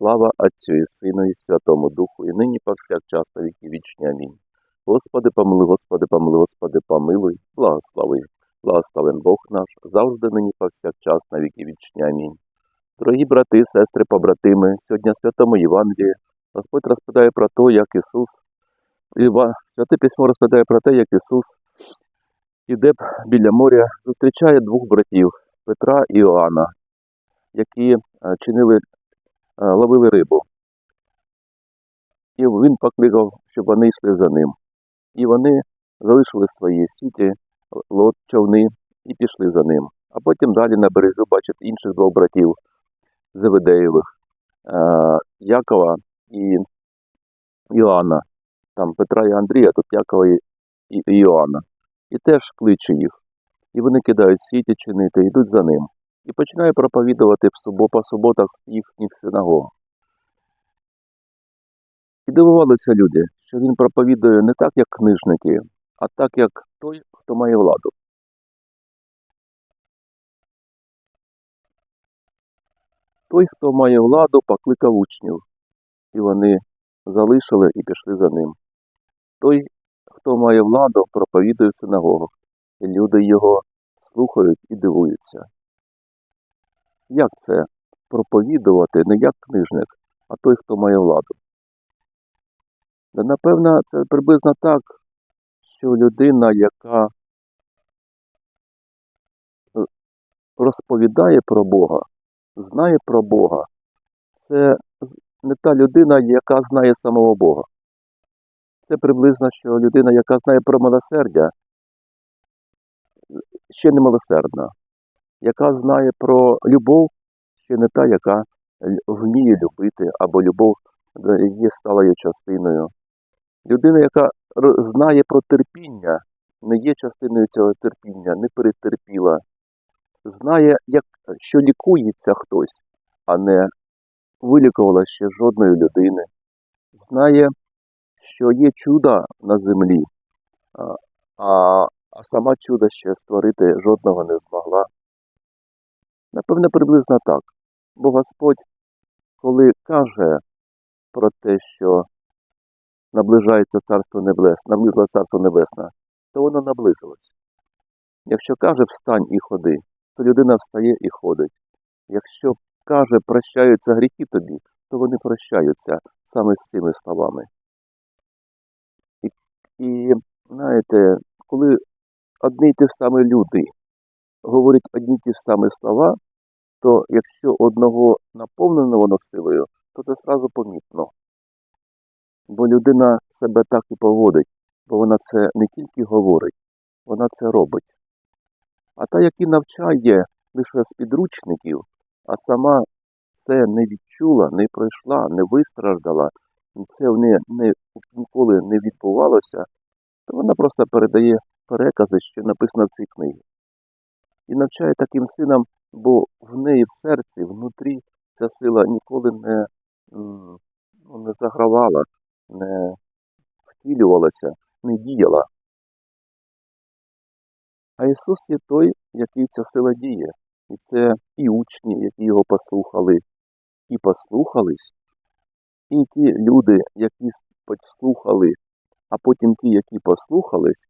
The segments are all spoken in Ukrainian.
Слава Отцю і Сину і Святому Духу, і нині повсякчас на віки вічні. Амінь. Господи, помилуй, Господи, помилуй, Господи, помилуй, благослови. Благословен Бог наш, завжди нині повсякчас на віки вічні. Амінь. Дорогі брати, сестри, побратими, сьогодні Святому Євангелії Господь розповідає про те, як Ісус, Іва- Святе Письмо розповідає про те, як Ісус іде біля моря, зустрічає двох братів Петра і Іоанна, які е, чинили ловили рибу. І він покликав, щоб вони йшли за ним. І вони залишили свої сіті, лот, човни і пішли за ним. А потім далі на березу бачать інших двох братів Зеведеєвих, е, Якова і Іоанна. Там Петра і Андрія, тут Якова і Іоанна. І теж кличе їх. І вони кидають сіті чинити, йдуть за ним і починає проповідувати по суботах їхніх синагогах. І дивувалися люди, що він проповідує не так, як книжники, а так, як той, хто має владу. Той, хто має владу, покликав учнів, і вони залишили і пішли за ним. Той, хто має владу, проповідує в синагогах, і люди його слухають і дивуються. Як це проповідувати не як книжник, а той, хто має владу? Напевно, це приблизно так, що людина, яка е, розповідає про Бога, знає про Бога, це не та людина, яка знає самого Бога. Це приблизно, що людина, яка знає про милосердя, ще не милосердна, яка знає про любов, ще не та, яка вміє любити, або любов е, є сталою частиною. Людина, яка знає про терпіння, не є частиною цього терпіння, не перетерпіла, знає, як, що лікується хтось, а не вилікувала ще жодної людини, знає, що є чуда на землі, а, а, сама чуда ще створити жодного не змогла. Напевне, приблизно так. Бо Господь, коли каже про те, що наближається Царство Небесне, наблизилось Царство Небесне, то воно наблизилось. Якщо каже встань і ходи, то людина встає і ходить. Якщо каже прощаються гріхи тобі, то вони прощаються саме з цими словами. І, і знаєте, коли одні й ті самі люди говорять одні ті ж самі слова, то якщо одного наповнено воно силою, то це зразу помітно. Бо людина себе так і поводить, бо вона це не тільки говорить, вона це робить. А та, яка навчає лише з підручників, а сама це не відчула, не пройшла, не вистраждала, це в неї не, ніколи не відбувалося, то вона просто передає перекази, що написано в цій книгі. І навчає таким синам, бо в неї в серці, внутрі, ця сила ніколи не, ну, не загравала, не втілювалася, не діяла. А Ісус є той, який ця сила діє. І це і учні, які його послухали, і послухались, і ті люди, які послухали, а потім ті, які послухались,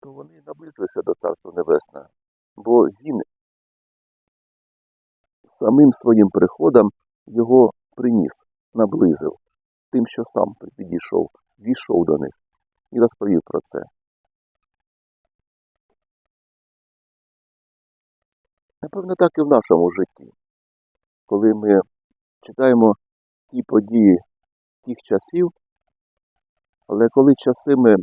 то вони наблизилися до Царства Небесного. Бо Він самим своїм приходом його приніс, наблизив, тим, що сам підійшов, війшов до них і розповів про це. Напевно, так і в нашому житті. Коли ми читаємо ті події тих часів, але коли часи ми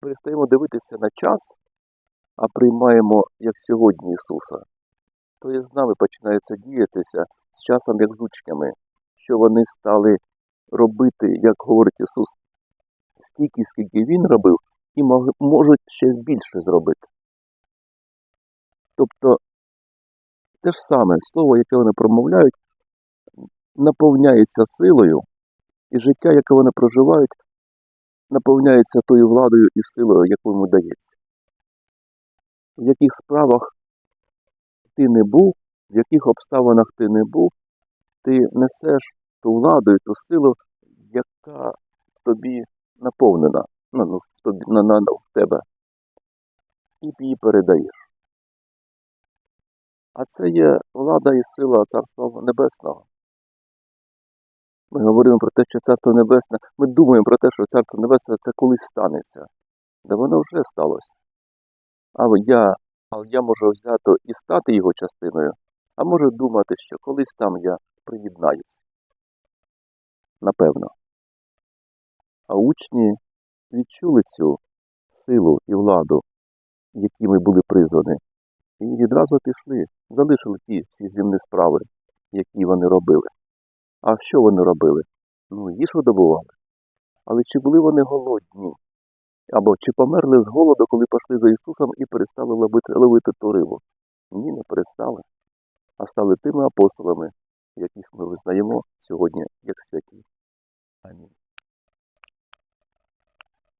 перестаємо дивитися на час, а приймаємо як сьогодні Ісуса, то і з нами починається діятися з часом як з учнями, що вони стали робити, як говорить Ісус, стільки, скільки Він робив, і можуть ще більше зробити. Тобто те ж саме слово, яке вони промовляють, наповняється силою, і життя, яке вони проживають, наповняється тою владою і силою, яку йому дається. В яких справах ти не був, в яких обставинах ти не був, ти несеш ту владу і ту силу, яка тобі наповнена, ну, тобі, на, на, в тебе, і її передаєш. А це є влада і сила Царства Небесного. Ми говоримо про те, що Царство Небесне, ми думаємо про те, що Царство Небесне це колись станеться. Да воно вже сталося. А я, а я можу взяти і стати його частиною, а можу думати, що колись там я приєднаюсь. Напевно. А учні відчули цю силу і владу, якими були призвані, і відразу пішли, залишили ті всі земні справи, які вони робили. А що вони робили? Ну, їжу добували. Але чи були вони голодні? Або чи померли з голоду, коли пішли за Ісусом і перестали ловити, ловити ту рибу? Ні, не перестали, а стали тими апостолами, яких ми визнаємо сьогодні як святі. Амінь.